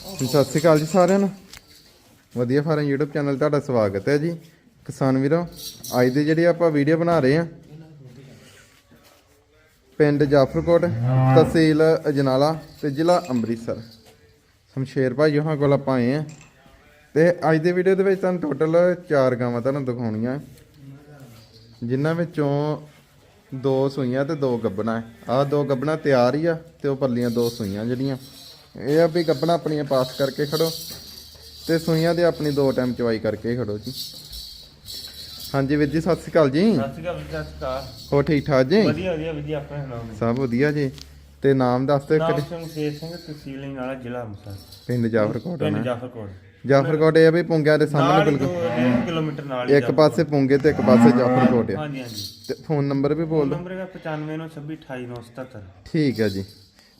ਸਤਿ ਸ਼੍ਰੀ ਅਕਾਲ ਜੀ ਸਾਰਿਆਂ ਨੂੰ। ਵਧੀਆ ਫਾਰਮ YouTube ਚੈਨਲ ਤੁਹਾਡਾ ਸਵਾਗਤ ਹੈ ਜੀ। ਕਿਸਾਨ ਵੀਰੋ ਅੱਜ ਦੀ ਜਿਹੜੀ ਆਪਾਂ ਵੀਡੀਓ ਬਣਾ ਰਹੇ ਆ ਪਿੰਡ ਜਾਫਰਕੋਟ ਤਹਿਸੀਲ ਅਜਨਾਲਾ ਤੇ ਜ਼ਿਲ੍ਹਾ ਅੰਮ੍ਰਿਤਸਰ। ਸ਼ਮਸ਼ੇਰ ਭਾਈ ਉਹਨਾਂ ਕੋਲ ਆਪਾਂ ਆਏ ਆ ਤੇ ਅੱਜ ਦੀ ਵੀਡੀਓ ਦੇ ਵਿੱਚ ਤੁਹਾਨੂੰ ਟੋਟਲ 4 ਗਾਵਾਂ ਤੁਹਾਨੂੰ ਦਿਖਾਉਣੀਆਂ। ਜਿਨ੍ਹਾਂ ਵਿੱਚੋਂ ਦੋ ਸੂਈਆਂ ਤੇ ਦੋ ਗੱਬਣਾ ਆਹ ਦੋ ਗੱਬਣਾ ਤਿਆਰ ਹੀ ਆ ਤੇ ਉਹ ਪੱਲੀਆਂ ਦੋ ਸੂਈਆਂ ਜਿਹੜੀਆਂ। ਇਹ ਆ ਵੀ ਗੱਬਣਾ ਆਪਣੀਆਂ ਪਾਸ ਕਰਕੇ ਖੜੋ ਤੇ ਸੂਈਆਂ ਦੇ ਆਪਣੀ ਦੋ ਟਾਈਮ ਚਵਾਈ ਕਰਕੇ ਖੜੋ ਜੀ। ਹਾਂਜੀ ਵੀਰ ਜੀ ਸਤਿ ਸ਼੍ਰੀ ਅਕਾਲ ਜੀ। ਸਤਿ ਸ਼੍ਰੀ ਅਕਾਲ ਸਤਿ ਸ਼੍ਰੀ ਅਕਾਲ। ਹੋ ਠੀਕ ਠਾਕ ਜੀ? ਵਧੀਆ ਵਧੀਆ ਵਧੀਆ ਆਪਣੇ ਨਾਮ ਸਭ ਵਧੀਆ ਜੀ। ਤੇ ਨਾਮ ਦੱਸ ਦਿਓ ਨਾਮ ਸਿੰਘ ਸ਼ੇਰ ਸਿੰਘ ਤਹਿਸੀਲ ਵਾਲਾ ਜ਼ਿਲ੍ਹਾ ਅੰਮ੍ਰਿਤਸਰ। ਪਿੰਡ ਜਾਫਰਕੋਟ ਪਿੰਡ ਜਾਫਰਕੋਟ। ਜਾਫਰਕੋਟ ਇਹ ਆ ਵੀ ਪੁੰਗਿਆ ਦੇ ਨਾਲ ਸਾਹਮਣੇ ਬਿਲਕੁਲ ਕਿਲੋਮੀਟਰ ਨਾਲ ਹੀ ਇੱਕ ਪਾਸੇ ਪੁੰਗੇ ਤੇ ਇੱਕ ਪਾਸੇ ਜਾਫਰਕੋਟ ਆ। ਹਾਂਜੀ ਹਾਂਜੀ। ਤੇ ਫੋਨ ਨੰਬਰ ਵੀ ਬੋਲ ਦਿਓ। ਨੰਬਰ ਹੈਗਾ 9596288977 ਠੀਕ ਹੈ ਜੀ।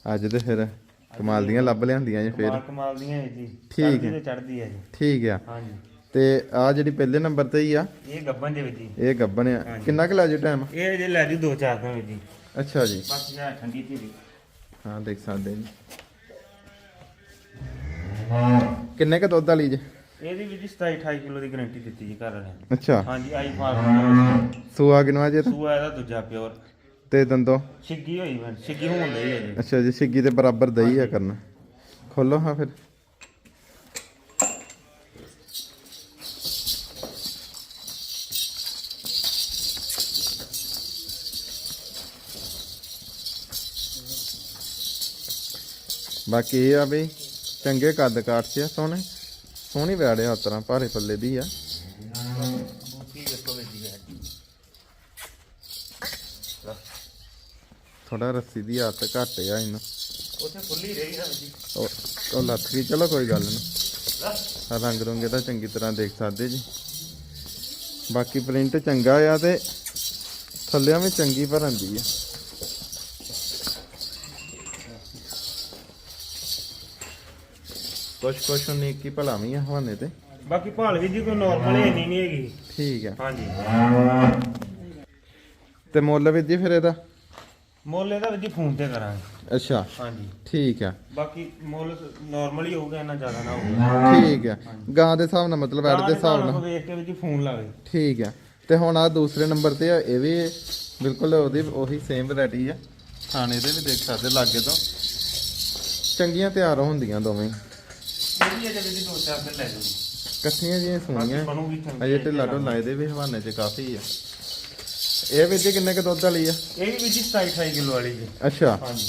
ਅੱਜ ਤੇ ਫਿਰ ਕਮਾਲ ਦੀਆਂ ਲੱਭ ਲਿਆਂਦੀਆਂ ਜੀ ਫਿਰ। ਕਮਾਲ ਦੀਆਂ ਹੈ ਜੀ। ਠੀਕ ਹੈ। ਤੇ ਚੜਦੀ ਹੈ ਜੀ। ਠੀਕ ਆ। ਹਾਂਜੀ। ਤੇ ਆ ਜਿਹੜੀ ਪਹਿਲੇ ਨੰਬਰ ਤੇ ਹੀ ਆ? ਇਹ ਗੱਬਨ ਦੇ ਵਿੱਚ ਜੀ। ਇਹ ਗੱਬਣ ਆ। ਕਿੰਨਾ ਕੁ ਲੈ ਜਾਓ ਟਾਈਮ ਇਹ ਜੇ ਲੈ ਜੀ ਦੋ ਚਾਰ ਦਿਨ ਵਿੱਚ ਜੀ। ਅੱਛਾ ਜੀ। ਬਸ ਜਾਂ ਠੰਡੀ ਧੀਰੀ। ਹਾਂ ਦੇਖ ਸਕਦੇ ਜੀ। ਕਿੰਨੇ ਕ ਦੁੱਧ ਵਾਲੀ ਜੀ? ਇਹਦੀ ਵੀ ਜੀ 27 28 ਕਿਲੋ ਦੀ ਗਾਰੰਟੀ ਦਿੱਤੀ ਜੀ ਘਰ ਵਾਲਿਆਂ ਨੇ। ਅੱਛਾ। ਹਾਂਜੀ ਆਈ ਫਾਰਮ ਸੂਆ ਕਿਨਵਾ ਜੇ ਤਾਂ ਸੂਆ ਇਹਦਾ ਦੂਜਾ ਪਿਓਰ ਤੇ ਦੰਦੋ ਛਿੱਗੀ ਹੋਈ ਮੈਂ ਛਿੱਗੀ ਹੋਣ ਲਈ ਹੈ ਅੱਛਾ ਜੀ ਸਿੱਗੀ ਦੇ ਬਰਾਬਰ ਦਈ ਆ ਕਰਨਾ। ਖੋਲੋ ਹਾਂ ਫਿਰ। ਬਾਕੀ ਇਹ ਆ ਵੀ ਚੰਗੇ ਕੱਦ ਕਾਠ ਚ ਆ ਸੋਹਣੇ ਸੋਹਣੀ ਵੈੜੇ ਆ ਤਰ੍ਹਾਂ ਭਾਰੇ ਪੱਲੇ ਦੀ ਆ ਬੂਟੀ ਵੇਖੋ ਵਿੱਚ ਜੀ ਥੋੜਾ ਰੱਸੀ ਦੀ ਹੱਥ ਘੱਟ ਆ ਇਹਨੂੰ। ਉੱਥੇ ਖੁੱਲੀ ਰਹੀ ਨਾ ਜੀ ਉਹ ਉਹ ਲੱਥ ਗਈ। ਚਲੋ ਕੋਈ ਗੱਲ ਨਹੀਂ ਰੰਗ ਰੁੰਗ ਇਹਦਾ ਚੰਗੀ ਤਰ੍ਹਾਂ ਦੇਖ ਸਕਦੇ ਜੀ। ਬਾਕੀ ਪ੍ਰਿੰਟ ਚੰਗਾ ਆ ਤੇ ਥੱਲਿਆਂ ਵੀ ਚੰਗੀ ਭਰਨ ਦੀ ਆ। ਕੁਛ ਕੁਛ ਨਹੀਂ ਕੀ ਭਲਾਵੀਂ ਆ ਹਵਾਨੇ ਤੇ। ਬਾਕੀ ਭਾਲ ਵੀ ਜੀ ਕੋਈ ਨਾਰਮਲ ਹੀ ਨਹੀਂ ਨਹੀਂ ਹੈਗੀ। ਠੀਕ ਆ। ਹਾਂਜੀ। ਤੇ ਮੁੱਲ ਵੀ ਜੀ ਫਿਰ ਇਹਦਾ। ਮੁੱਲ ਇਹਦਾ ਜੀ ਫੋਨ ਤੇ ਕਰਾਂਗੇ। ਅੱਛਾ। ਹਾਂਜੀ। ਠੀਕ ਆ। ਬਾਕੀ ਮੁੱਲ ਨਾਰਮਲ ਹੀ ਹੋਊਗਾ ਇੰਨਾ ਜ਼ਿਆਦਾ ਨਾ ਹੋਊਗਾ। ਠੀਕ ਆ। ਗਾਂ ਦੇ ਹਿਸਾਬ ਨਾਲ ਮਤਲਬ ਐਡ ਦੇ ਹਿਸਾਬ ਨਾਲ। ਵੇਖ ਕੇ ਵੀ ਜੀ ਫੋਨ ਲਾਵੇ ਠੀਕ ਆ। ਤੇ ਹੁਣ ਆ ਦੂਸਰੇ ਨੰਬਰ ਤੇ ਆ ਇਹ ਵੀ ਬਿਲਕੁਲ ਉਹਦੀ ਉਹੀ ਸੇਮ ਵੈਰਾਈਟੀ ਆ। ਖਾਣੇ ਦੇ ਵੀ ਦੇਖ ਸਕਦੇ ਲਾਗੇ ਤੋਂ। ਚੰਗੀਆਂ ਤਿਆਰ ਹੁੰਦੀਆਂ ਦੋਵੇਂ। ਇਹ ਵੀ ਅਜੇ ਵੀ ਦੋ ਚਾਰ ਦਿਨ ਲੈ ਜਾਓ ਜੀ ਇਕੱਠੀਆਂ ਜਿਹੀਆਂ ਚੰਗੀ ਅਜੇ ਢਿੱਲਾ ਢੋਲਾ ਇਹਦੇ ਵੀ ਹਵਾਨੇ 'ਚ ਕਾਫੀ ਆ। ਇਹ ਵਿੱਚ ਕਿੰਨੇ ਕ ਦੁੱਧ ਵਾਲੀ ਆ? ਇਹ ਵੀ ਵੀ ਜੀ 27 28 ਕਿਲੋ ਵਾਲੀ ਜੀ। ਅੱਛਾ। ਹਾਂਜੀ।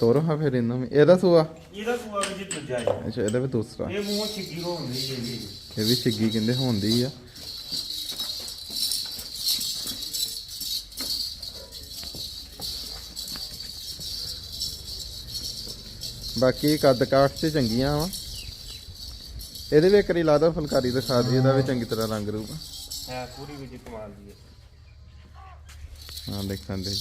ਤੋਰੋ ਹਾਂ ਫਿਰ ਇਹਨੂੰ ਵੀ ਇਹਦਾ ਸੂਆ? ਇਹਦਾ ਸੂਆ ਵੀ ਜੀ ਦੂਜਾ ਜੀ। ਅੱਛਾ ਇਹਦਾ ਵੀ ਦੂਸਰਾ। ਇਹ ਮੂੰਹ ਛਿੱਗੀ ਹੋਉਂਦੀ ਜੀ ਜੀ ਇਹ ਵੀ ਛਿੱਗੀ ਕਹਿੰਦੇ ਹੁੰਦੀ ਆ। ਬਾਕੀ ਕੱਦ ਕਾਠ ਤੇ ਚੰਗੀਆਂ ਵਾ। ਇਹਦੇ ਵੀ ਇੱਕ ਵਾਰੀ ਲਾ ਦੋ ਫੁਲਕਾਰੀ ਦਿਖਾ ਦੀ ਇਹਦਾ ਵੀ ਚੰਗੀ ਤਰ੍ਹਾਂ ਰੰਗ ਰੂਪ। ਹੈ ਪੂਰੀ ਵੀ ਜੀ ਕਮਾਲ ਦੀ ਹੈ ਹਾਂ, ਦੇਖਾਂ ਦੇ।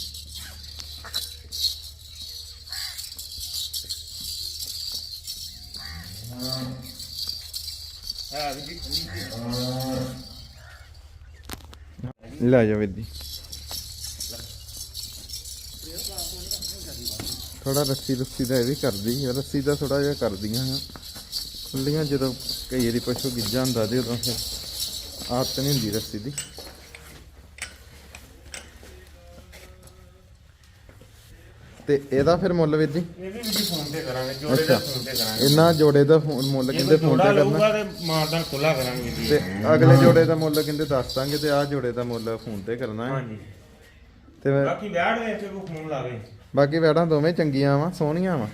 ਲੈ ਜਾ ਵੀਰ ਜੀ। ਥੋੜਾ ਰੱਸੀ ਰੱਸੀ ਦਾ ਇਹ ਵੀ ਕਰਦੀ, ਰੱਸੀ ਦਾ ਥੋੜਾ ਜਿਹਾ ਕਰਦੀਆਂ ਹਾਂ। ਖੁੱਲੀਆਂ ਜਦੋਂ ਕਈ ਵਾਰੀ ਪਸ਼ੂ ਗਿੱਜਾ ਹੁੰਦਾ ਤੇ ਉਦੋਂ ਫਿਰ ਆਦਤ ਨਹੀਂ ਹੁੰਦੀ ਰੱਸੀ ਦੀ। ਤੇ ਇਹਦਾ ਫਿਰ ਮੁੱਲ ਵੀਰ ਜੀ? ਇਹ ਵੀ ਫੋਨ ਤੇ ਕਰਾਂਗੇ ਜੋੜੇ ਦਾ ਫੋਨ ਤੇ ਕਰਾਂਗੇ। ਇਹਨਾਂ ਜੋੜੇ ਦਾ ਫੋਨ- ਮੁੱਲ ਕਹਿੰਦੇ ਫੋਨ ਤੇ ਕਰਨਾ? ਲਊਗਾ ਤੇ ਮਾਰਦਾਨ ਖੁੱਲਾ ਕਰਾਂਗੇ ਜੀ। ਤੇ ਅਗਲੇ ਜੋੜੇ ਦਾ ਮੁੱਲ ਕਹਿੰਦੇ ਦੱਸ ਦਾਂਗੇ ਤੇ ਆਹ ਜੋੜੇ ਦਾ ਮੁੱਲ ਫੋਨ ਤੇ ਕਰਨਾ ਹੈ। ਹਾਂਜੀ। ਤੇ ਬਾਕੀ ਵਿਆਹ ਦੇ ਇੱਥੇ ਕੋਈ ਫੋਨ ਲਾਵੇ। ਬਾਕੀ ਵੈੜਾਂ ਦੋਵੇਂ ਚੰਗੀਆਂ ਵਾ ਸੋਹਣੀਆਂ ਵਾ।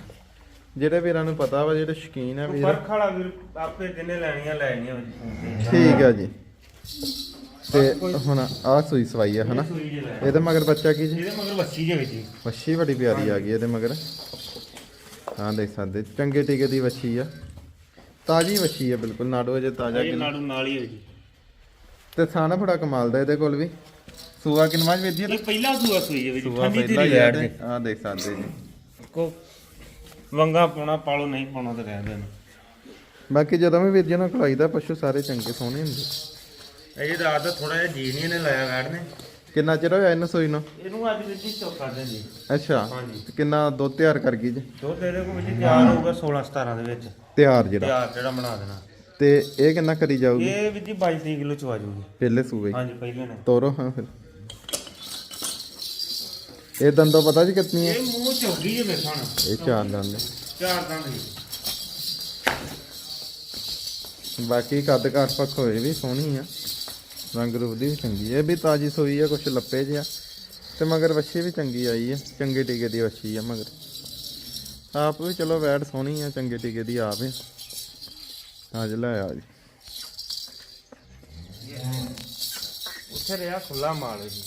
ਜਿਹੜੇ ਵੀਰਾਂ ਨੂੰ ਪਤਾ ਵਾ ਜਿਹੜੇ ਸ਼ੌਕੀਨ ਆ ਵੀਰ। ਫ਼ਰਕ ਵਾਲਾ ਵੀਰ ਆਪੇ ਜਿੰਨੇ ਲੈਣੀਆਂ ਲੈ ਆਈਆਂ ਜੀ ਫੋਨ ਤੇ। ਠੀਕ ਆ ਜੀ। ਤੇ ਹੁਣ ਆਹ ਸੂਈ ਸਵਾਈ ਆ ਹਨਾ? ਜੇ ਇਹਦੇ ਮਗਰ ਬੱਚਾ ਕੀ ਜੀ? ਇਹਦੇ ਮਗਰ ਵੱਛੀ ਜੇ ਵਿੱਚ ਜੀ। ਵੱਛੀ ਬੜੀ ਪਿਆਰੀ ਆ ਗਈ ਇਹਦੇ ਮਗਰ। ਹਾਂ ਦੇਖ ਸਕਦੇ ਚੰਗੇ ਟੀਕੇ ਦੀ ਵੱਛੀ ਆ। ਤਾਜੀ ਵੱਛੀ ਆ ਬਿਲਕੁਲ ਨਾੜੋ ਅਜੇ ਤਾਜ਼ਾ ਕਿੰਨਾ? ਨਾੜੂ ਨਾਲ ਹੀ ਹੈ ਜੀ। ਤੇ ਥਾਣਾ ਬੜਾ ਕਮਾਲ ਦਾ ਇਹਦੇ ਕੋਲ ਵੀ। ਸੂਆ ਕਿਨਵਾਂ ਚ ਵੇਦੀ ਇਹ ਪਹਿਲਾ ਸੂਆ ਸੂਈ ਹੈ ਵਿੱਚ ਸੂਆ ਠੰਡੀ ਪਹਿਲਾਂ ਧੀਰੀ ਹੀ ਆ ਦੇਖ ਸਕਦੇ ਜੀ। ਕੋ ਵੰਗਾ ਪਾਉਣਾ ਪਾਲੋ ਨਹੀਂ ਪਾਉਣਾ ਤੇ ਰਹਿ ਦੇਣ। ਬਾਕੀ ਜਦੋਂ ਵੀ ਜੀ ਨਾਲ ਖਲਾਈਦਾ ਪਸ਼ੂ ਸਾਰੇ ਚੰਗੇ ਸੋਹਣੇ ਹੁੰਦੇ। ਇਹ ਰਾਤ ਦਾ ਥੋੜਾ ਜਿਹਾ ਜੀ ਨਹੀਂ ਇਹਨੇ ਲਾਇਆ ਵੈੜ ਨੇ। ਕਿੰਨਾ ਚਿਰ ਹੋਇਆ ਇਹਨੂੰ ਸੂਈ ਨੂੰ? ਇਹਨੂੰ ਅੱਜ ਵੀਰ ਜੀ ਚੌਥਾ ਦਿਨ ਜੀ ਅੱਛਾ। ਹਾਂਜੀ। ਤੇ ਕਿੰਨਾ ਦੁੱਧ ਤਿਆਰ ਕਰ ਗਈ ਜੀ? ਦੁੱਧ ਇਹਦੇ ਕੋਲ ਜੀ ਤਿਆਰ ਹੋਊਗਾ 16 17 ਦੇ ਵਿੱਚ। ਤਿਆਰ ਜਿਹੜਾ। ਤਿਆਰ ਜਿਹੜਾ ਬਣਾ ਦੇਣਾ। ਤੇ ਇਹ ਕਿੰਨਾ ਕਰੀ ਜਾਊਗੀ? ਇਹ ਵੀਰ ਜੀ 22 30 ਕਿਲੋ ਚ ਆ ਜਾਊਗੀ। ਪਹਿਲੇ ਸੂਏ। ਹਾਂਜੀ ਪਹਿਲੇ ਨੇ। ਤੋਰੋ ਹਾਂ ਫਿਰ। ਇਹ ਦੰਦੋਂ ਪਤਾ ਜੀ ਕਿਤਨੀ ਹੈ? ਇਹ ਮੂੰਹ ਚੌਗੀ ਜੇ ਵੇਖਣ ਇਹ ਚਾਰ ਦੰਦ ਨੇ। ਚਾਰ ਦੰਦ ਜੀ। ਬਾਕੀ ਕੱਦ ਘਾਟ ਪੱਖ ਹੋਏ ਵੀ ਸੋਹਣੀ ਆ। ਰੰਗ ਰੂਪ ਦੀ ਵੀ ਚੰਗੀ ਹੈ ਇਹ ਵੀ ਤਾਜੀ ਸੋਈ ਆ, ਕੁਛ ਲੱਪੇ ਜਿਹਾ। ਤੇ ਮਗਰ ਵੱਛੀ ਵੀ ਚੰਗੀ ਆਈ ਹੈ ਚੰਗੇ ਟੀਕੇ ਦੀ ਵੱਛੀ ਆ ਮਗਰ। ਆਪ ਵੀ ਚਲੋ ਵੈਟ ਸੋਹਣੀ ਆ, ਚੰਗੇ ਟੀਕੇ ਦੀ ਆਪ ਹੈ। ਅੱਜ ਲੈ ਆ ਜੀ। ਉੱਥੇ ਰਿਹਾ ਖੁੱਲਾ ਮਾਲ ਜੀ।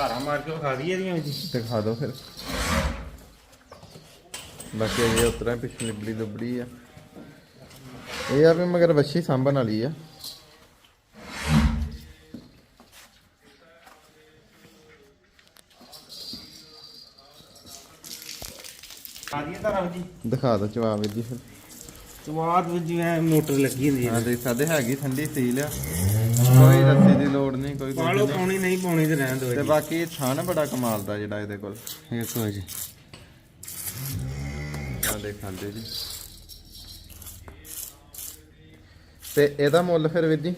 ਧਾਰਾ ਮਾਰ ਕੇ ਵਿਖਾ ਦਈਏ ਇਹਦੀਆਂ ਜੀ ਦਿਖਾ ਦਿਓ ਫਿਰ। ਬਾਕੀ ਇਹ ਉਤਰਾ ਪਿਛਲੀ ਬੜੀ ਦੁਬੜੀ ਆ। ਇਹ ਆ ਵੀ ਮਗਰ ਵੱਛੀ ਸਾਂਭਣ ਵਾਲੀ ਆ। ਆ ਦਈਏ ਧਾਰਾ ਜੀ। ਦਿਖਾ ਦਿਓ ਜਵਾਬ ਜੀ ਫਿਰ। ਸਵਾਦ ਵਿੱਚ ਜਿਵੇਂ ਮੋਟਰ ਲੱਗੀ ਹੁੰਦੀ ਹੈ। ਹਾਂ ਦੇਖ ਸਕਦੇ ਹੈਗੀ ਠੰਡੀ ਸੀਲ ਆ। ਕੋਈ ਰੱਸੀ ਦੀ ਲੋੜ ਨਹੀਂ ਕੋਈ ਕੁਝ ਪਾਲੋ ਨਹੀਂ ਪਾਉਣੀ ਨਹੀਂ ਪਾਉਣੀ ਤੇ ਰਹਿਣ ਦਿਓ ਤੇ ਜੀ ਬਾਕੀ ਥਣ ਬੜਾ ਕਮਾਲ ਦਾ ਜਿਹੜਾ ਇਹਦੇ ਕੋਲ। ਦੇਖੋ ਜੀ। ਆ ਦੇਖਾਂਦੇ ਜੀ। ਤੇ ਇਹਦਾ ਮੁੱਲ ਫਿਰ ਵੀਰ ਜੀ?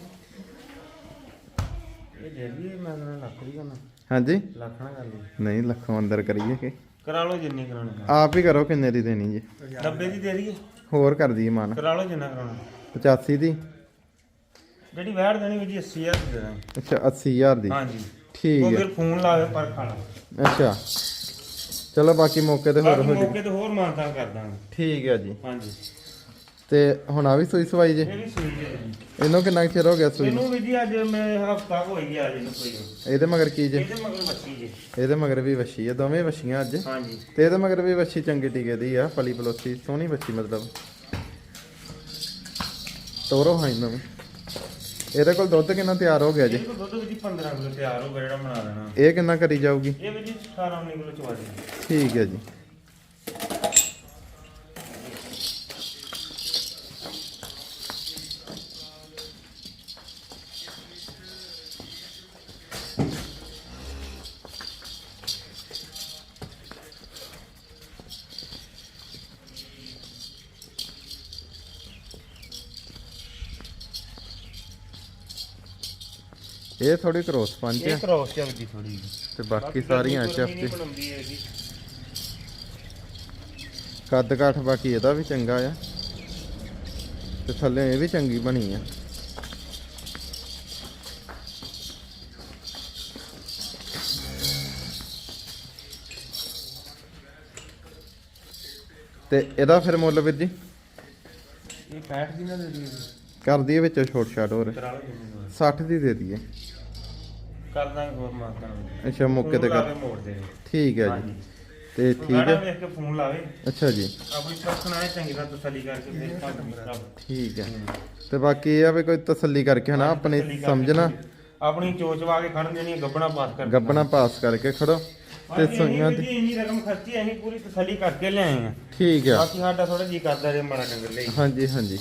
ਇਹ ਦੇ ਦਈਏ ਮੈਂ ਕਹਿੰਦਾ ਲੱਖ ਦੀ ਕਰਨਾ ਹਾਂਜੀ? ਲੱਖ ਨਾ ਕਰ ਲਈ। ਨਹੀਂ ਲੱਖੋਂ ਅੰਦਰ ਕਰੀਏ ਕਿ? ਕਰਾ ਲਓ ਜਿੰਨੀ ਕਰਾਉਣੀ ਆਪ ਹੀ ਕਰੋ ਕਿੰਨੇ ਦੀ ਦੇਣੀ ਜੀ। 90 ਦੀ ਦੇ ਦਈਏ। ਹੋਰ ਕਰ ਦਈਏ ਮਨ। ਕਰਾ ਲਓ ਜਿੰਨਾ ਕਰਾਉਣਾ। 85 ਦੀ? ਜਿਹੜੀ ਵੈੜ ਦੇਣੀ ਵੀ ਜੀ 80000 ਦੀ ਦੇ ਦਾਂਗੇ ਅੱਛਾ 80000 ਦੀ। ਹਾਂਜੀ। ਠੀਕ ਉਹ ਹੈ। ਫਿਰ ਫੋਨ ਲਾਵੇ ਪਰ ਖਾਣਾ। ਅੱਛਾ। ਚਲੋ ਬਾਕੀ ਮੌਕੇ ਤੇ ਹੋਰ ਹੋ ਜੀ। ਮੌਕੇ ਤੇ ਹੋਰ ਮਾਨਤਾ ਕਰ ਦਾਂਗੇ। ਠੀਕ ਹੈ ਜੀ। ਹਾਂਜੀ। ਤੇ ਹੁਣ ਆ ਵੀ ਸੂਈ ਸਵਾਈ ਜੇ? ਇਹ ਵੀ ਸੂਈ ਜੇ ਜੀ। ਇਹਨੂੰ ਕਿੰਨਾ ਚਿਰ ਹੋ ਗਿਆ ਸੂਈ? ਇਹਨੂੰ ਵੀ ਜੀ ਅੱਜ ਮੈਂ ਹਫਤਾ ਹੋਈ ਗਿਆ ਜੀ ਨੂੰ। ਕੋਈ ਇਹਦੇ ਮਗਰ ਕੀ ਜੇ? ਇਹਦੇ ਮਗਰ ਬੱਚੀ ਜੀ। ਇਹਦੇ ਮਗਰ ਵੀ ਵੱਛੀ ਆ ਦੋਵੇਂ ਵੱਛੀਆਂ ਅੱਜ। ਹਾਂਜੀ। ਤੇ ਇਹਦੇ ਮਗਰ ਵੀ ਵੱਛੀ ਚੰਗੀ ਟੀਕੇ ਦੀ ਆ ਪਲੀ ਪਲੋਸੀ ਸੋਹਣੀ ਵੱਛੀ ਮਤਲਬ। ਤੋਰੋ ਹਾਂ ਇਹਨਾਂ ਨੂੰ ਇਹਦੇ ਕੋਲ ਦੁੱਧ ਕਿੰਨਾ ਤਿਆਰ ਹੋ ਗਿਆ ਜੀ? ਇਹ ਦੁੱਧ ਵੀ ਜੀ 15 ਕਿਲੋ ਤਿਆਰ ਹੋ ਗਿਆ ਜਿਹੜਾ ਬਣਾ ਦੇਣਾ ਇਹ ਕਿੰਨਾ ਕਰੀ ਜਾਊਗੀ? ਇਹ ਵੀ ਜੀ 18 19 ਕਿਲੋ ਚਵਾ ਦੇ ਠੀਕ ਹੈ ਜੀ। ਇਹ ਥੋੜੀ ਕ੍ਰੋਸ ਪੰਜ ਇਹ ਆ। ਕ੍ਰੋਸ ਚੱਲਦੀ ਥੋੜੀ ਤੇ ਬਾਕੀ ਸਾਰੀਆਂ ਚਫਤੇ ਬਣਾਉਂਦੀ ਹੈ। ਜੀ ਕੱਦ ਕਾਠ ਬਾਕੀ ਇਹਦਾ ਵੀ ਚੰਗਾ ਆ। ਤੇ ਥੱਲੇ ਇਹ ਵੀ ਚੰਗੀ ਬਣੀ ਆ। ਤੇ ਇਹਦਾ ਫਿਰ ਮੁੱਲ ਵੀਰ ਜੀ? ਇਹ 65 ਦੀ ਨਾ ਦੇ ਜੀ। ਕਰ ਦਈਏ ਵਿੱਚ ਛੋਟ ਛਾਟ ਹੋਰ। ਕਰਾ ਲਓ ਜਿੰਨੀ ਕਰਾਉਣੀ। 60 ਦੀ ਦੇ ਦਈਏ। ਕਰ ਦਾਂਗੇ ਹੋਰ ਮਾਨਤਾ ਅੱਛਾ ਮੌਕੇ ਤੇ ਕਰ। ਮੋੜ ਦੇ। ਠੀਕ ਹੈ ਜੀ। ਹਾਂਜੀ। ਤੇ ਠੀਕ ਹੈ। ਵੇਖ ਕੇ ਫੋਨ ਲਾਵੇ। ਅੱਛਾ ਜੀ। ਆਪਣੀ ਪਰਸਨ ਆਏ ਚੰਗੀ ਤਰ੍ਹਾਂ ਤਸੱਲੀ ਕਰਕੇ ਫਿਰ ਕਰਾ ਠੀਕ ਹੈ। ਤੇ ਬਾਕੀ ਇਹ ਆ ਵੀ ਕੋਈ ਤਸੱਲੀ ਕਰਕੇ ਹਨਾ ਆਪਣੀ ਸਮਝਣਾ। ਆਪਣੀ ਚੋਚਵਾ ਕੇ ਖੜਨ ਦੇਣੀ ਗੱਬਣਾ ਪਾਸ ਕਰ ਗੱਬਣਾ ਪਾਸ ਕਰਕੇ ਖੜੋ। ਤੇ ਸੁਈਆਂ ਤੇ ਤੇ ਇੰਨੀ ਰਕਮ ਖਰਚੀ ਅਸੀਂ ਪੂਰੀ ਤਸੱਲੀ ਕਰਕੇ ਲਿਆਏ ਆ। ਠੀਕ ਆ ਬਾਕੀ ਸਾਡਾ ਥੋੜਾ ਜੀ ਕਰਦਾ ਜੇ ਮਾੜਾ ਡੰਗਰ ਲਈ। ਹਾਂਜੀ ਹਾਂਜੀ।